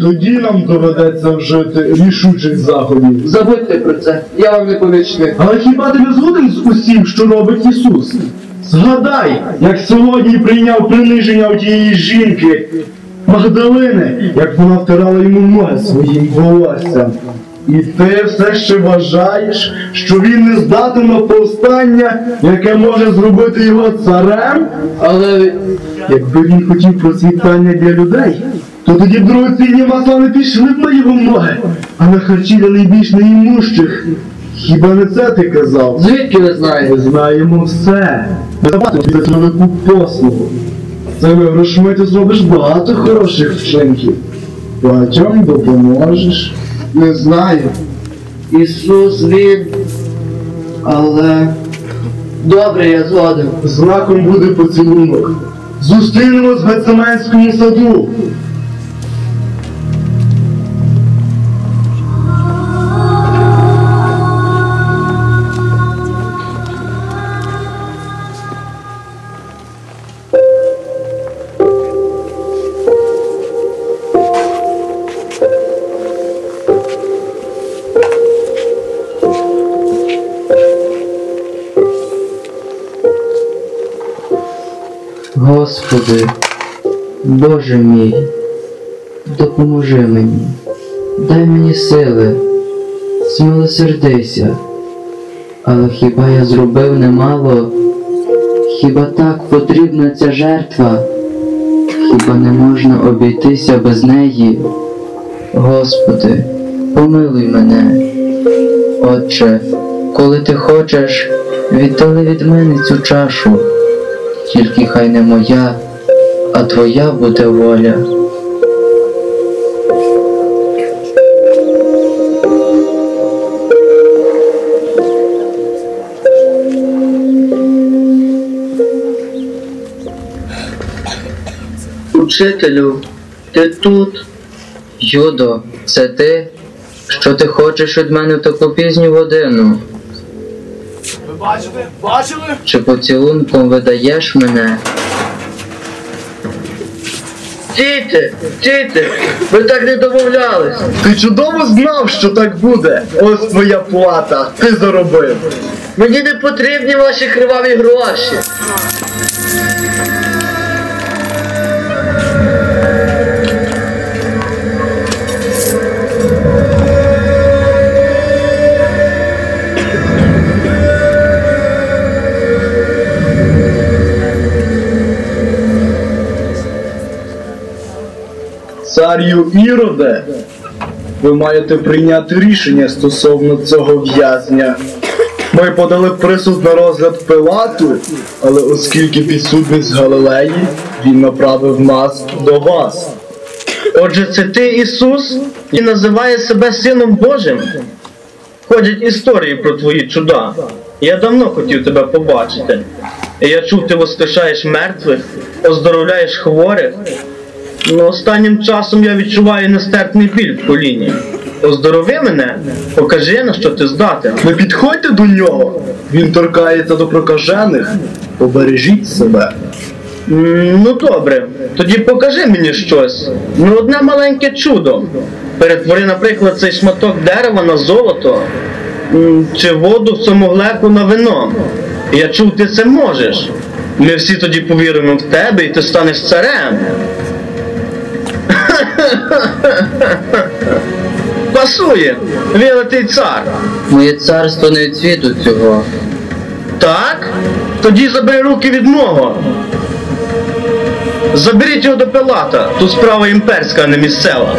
Тоді нам доведеться вжити рішучих заходів. Забудьте про це, я вам не помічник. Але хіба ти не згоден з усім, що робить Ісус? Згадай, як сьогодні прийняв приниження у тієї жінки Магдалини, як вона втирала йому ноги своїм волоссям. І ти все ще вважаєш, що він не здатен на повстання, яке може зробити його царем? Але Якби він хотів процвітання для людей, то тоді б дорогоцінні масла пішли б на його ноги, а на харчі для найбільш неімущих. Хіба не це ти казав? звідки ви знаєте? Ми знаємо все. Ми тобі за цю велику послугу. Цими грошми ти зробиш багато хороших вчинків. Багатьом допоможеш. Не знаю. Ісус він. Але. Добре, я згоден. Знаком буде поцілунок. Зустрінемось в Гецеменському саду. Господи, Боже мій, допоможи мені, дай мені сили, змилосердися. Але хіба я зробив немало? Хіба так потрібна ця жертва? Хіба не можна обійтися без неї? Господи, помилуй мене. Отче, коли ти хочеш, віддали від мене цю чашу. Тільки хай не моя, а твоя буде воля. Учителю, ти тут? Юдо, це ти? Що ти хочеш від мене в таку пізню годину? Ви бачите? Бачили? Чи поцілунком видаєш мене? Діти, діти, ви так не домовлялись. Ти чудово знав, що так буде. Ось твоя плата. Ти заробив. Мені не потрібні ваші криваві гроші. Царю Іроде, ви маєте прийняти рішення стосовно цього в'язня. Ми подали присуд на розгляд Пилату, але оскільки підсудність Галилеї, він направив нас до вас. Отже, це ти Ісус і називає себе Сином Божим. Ходять історії про твої чуда. Я давно хотів тебе побачити. Я чув, ти воскрешаєш мертвих, оздоровляєш хворих. Ну, останнім часом я відчуваю нестерпний біль в коліні. Оздорови мене, покажи на що ти здатен. Не підходьте до нього. Він торкається до прокажених. Побережіть себе. М, Ну добре, тоді покажи мені щось. Ну одне маленьке чудо. Перетвори, наприклад, цей шматок дерева на золото, М, чи воду в цьому глеку на вино. Я чув, ти це можеш. Ми всі тоді повіримо в тебе і ти станеш царем. Пасує, вилитий цар. Моє царство не від світу цього. Так? Тоді забери руки від мого. Заберіть його до Пилата. Тут справа імперська, а не місцева.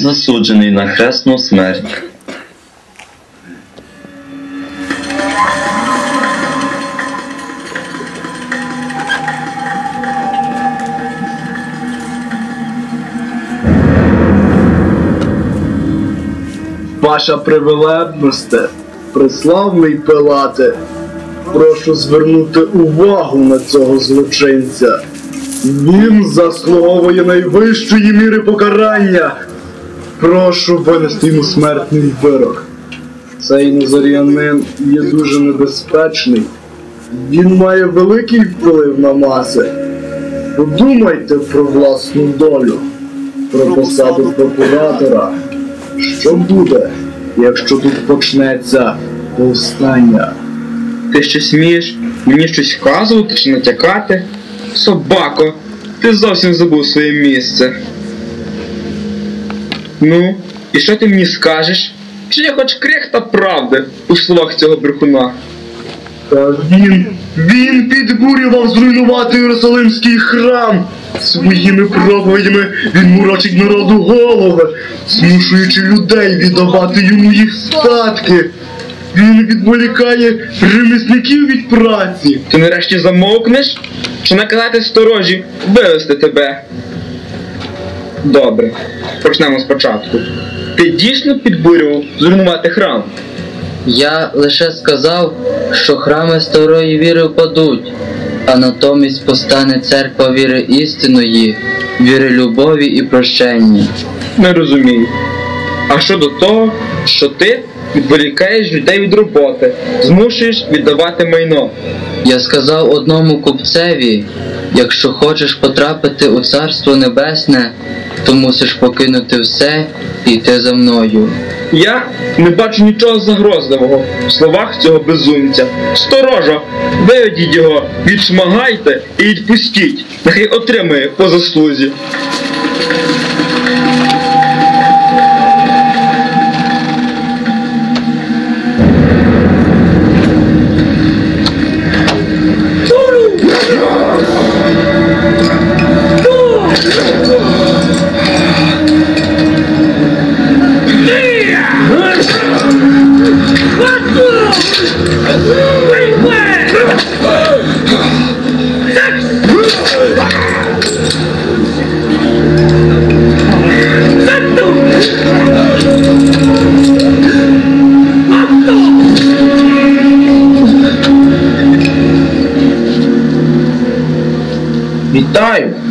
Засуджений на хресну смерть. Ваша привилебносте, преславний Пилате, прошу звернути увагу на цього злочинця. Він заслуговує найвищої міри покарання. Прошу винести йому смертний вирок. Цей назаріанин є дуже небезпечний. Він має великий вплив на маси. Подумайте про власну долю, про посаду прокуратора. Що буде, якщо тут почнеться повстання? Ти ще смієш мені щось вказувати чи натякати? Собако, ти зовсім забув своє місце. Ну, і що ти мені скажеш? Чи є хоч крихта правди у словах цього брехуна? Та він, він підбурював зруйнувати Єрусалимський храм. Своїми проповідями він мурочить народу голови, змушуючи людей віддавати йому їх статки. Він відволікає ремісників від праці. Ти нарешті замовкнеш? Чи наказати сторожі вивезти тебе? Добре, почнемо спочатку. Ти дійсно підбурював зруйнувати храм? Я лише сказав, що храми старої віри впадуть, а натомість постане церква віри істинної, віри любові і прощення. Не розумію. А щодо того, що ти відволікаєш людей від роботи, змушуєш віддавати майно. Я сказав одному купцеві, якщо хочеш потрапити у Царство Небесне, то мусиш покинути все і йти за мною. Я не бачу нічого загрозливого в словах цього безумця. Сторожа, виведіть його, відшмагайте і відпустіть, нехай отримає по заслузі.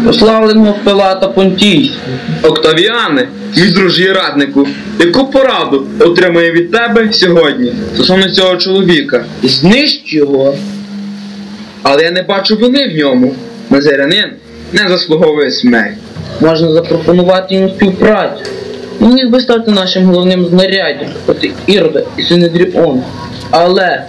Прославленого Пилата Понтійського. Октавіане, мій дружій раднику, яку пораду отримає від тебе сьогодні стосовно цього чоловіка? Знищ його. Але я не бачу вини в ньому. Назарянин не заслуговує смерть. Можна запропонувати йому співпрацю. Він міг би стати нашим головним знаряддям проти Ірода і Синедріона. Але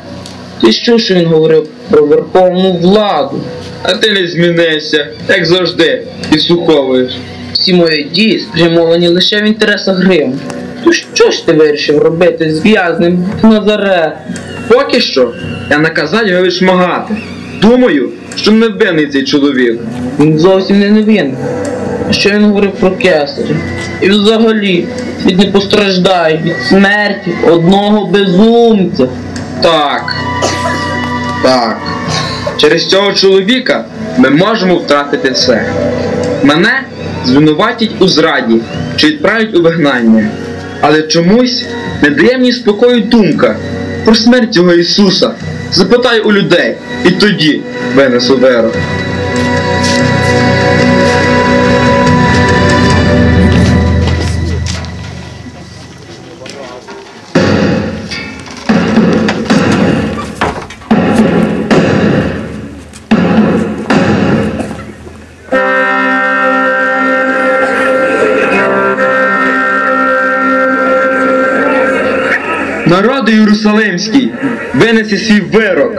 ти що, що він говорив про верховну владу? А ти не змінився, як завжди, підслуховуєш. Всі мої дії спрямовані лише в інтересах Риму. То що ж ти вирішив робити з в'язнем в Назарет? Поки що я наказав його відшмагати. Думаю, що не винний цей чоловік. Він зовсім не невинний. Що він говорив про кесаря? І взагалі світ не постраждає від смерті одного безумця. Так. Так. Через цього чоловіка ми можемо втратити все. Мене звинуватять у зраді чи відправлять у вигнання. Але чомусь не дає мені спокою думка про смерть цього Ісуса. Запитай у людей, і тоді винесу вирок. Народи Єрусалимський, винеси свій вирок.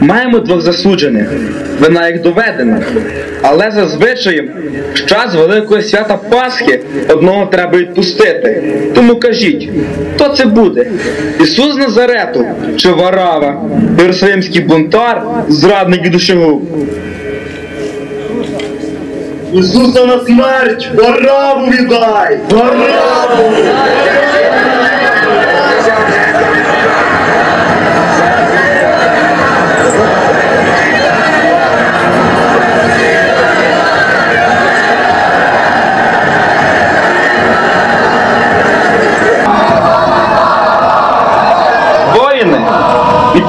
Маємо двох засуджених, вина їх доведена. Але за в час Великого свята Пасхи одного треба відпустити. Тому кажіть, хто це буде? Ісус Назарету чи Варава, Єрусалимський бунтар, зрадник і душогуб? Ісуса на смерть! Вараву віддай! Вараву!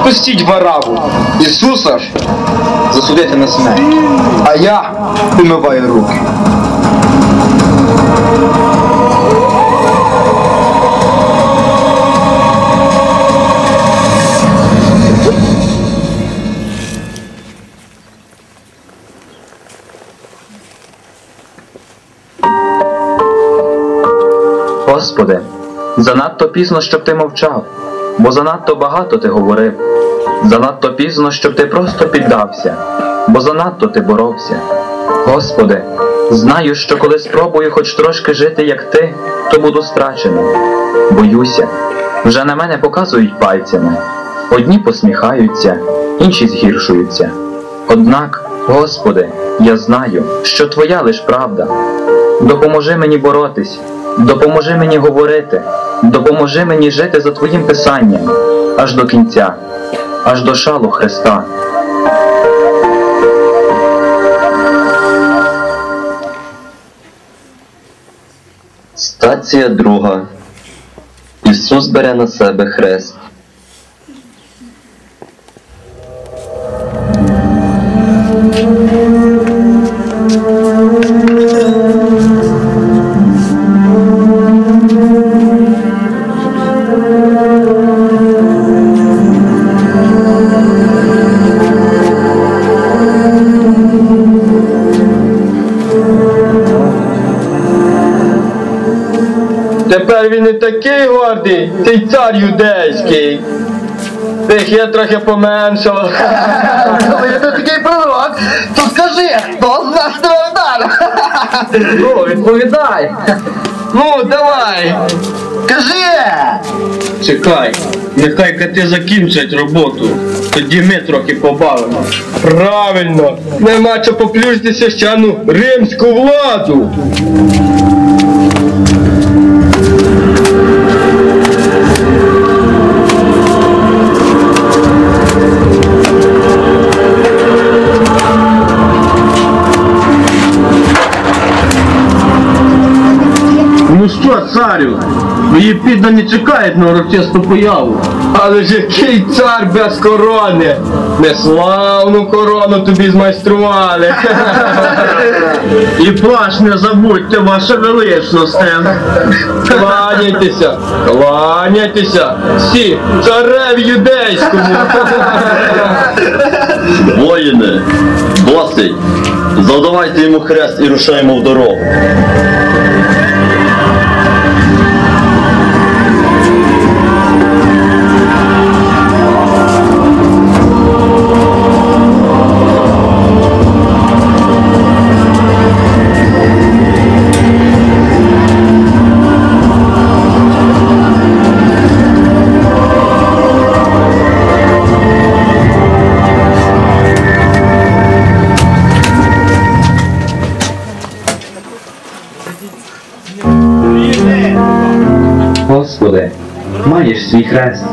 Відпустіть Вараву, Ісуса ж засудити на смерть. А я умиваю руки. Господи, занадто пізно, щоб ти мовчав, бо занадто багато ти говорив. Занадто пізно, щоб ти просто піддався, бо занадто ти боровся. Господи, знаю, що коли спробую хоч трошки жити, як ти, то буду страченим. Боюся, вже на мене показують пальцями. Одні посміхаються, інші згіршуються. Однак, Господи, я знаю, що Твоя лиш правда. Допоможи мені боротись, допоможи мені говорити, допоможи мені жити за Твоїм писанням аж до кінця, аж до шалу Христа. Стація друга. Ісус бере на себе хрест. Не такий гордий, цей цар юдейський. Тих я трохи поменшав. Коли ти такий пророк, то скажи, хто з нас тебе вдарив? Ну, відповідай. Ну, давай. Кажи! Чекай, нехай коти закінчать роботу. Тоді ми трохи побавимо. Правильно, нема що поплюжити священну римську владу. Царю, твої піддані чекають на урочисту появу. Але ж який цар без корони? Неславну корону тобі змайстрували. І плащ не забудьте, ваше величносте. Кланяйтеся, кланяйтеся, всі цареві юдейському. Воїни, досить! Задавайте йому хрест і рушаємо в дорогу. Хрест.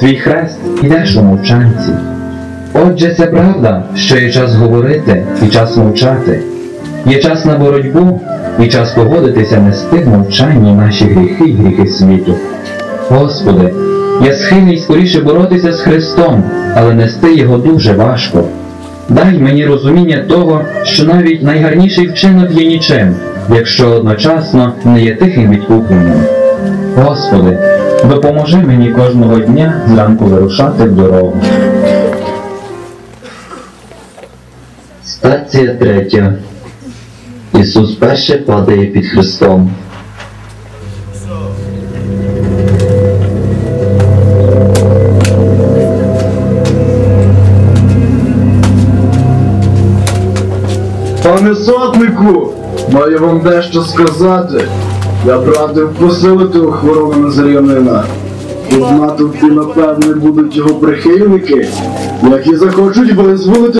Твій хрест ідеш у мовчанці. Отже, це правда, що є час говорити і час мовчати. Є час на боротьбу і час погодитися нести в мовчанні наші гріхи й гріхи світу. Господи, я схильний скоріше боротися з Христом, але нести його дуже важко. Дай мені розуміння того, що навіть найгарніший вчинок є нічим, якщо одночасно не є тихим відкупленням. Господи, допоможи мені кожного дня зранку вирушати в дорогу. Стація третя. Ісус перше падає під Христом. Пане сотнику, маю вам дещо сказати. Я прагнув посилити охорону Назарянина. Тут натовпі, напевне, будуть його прихильники, які захочуть визволити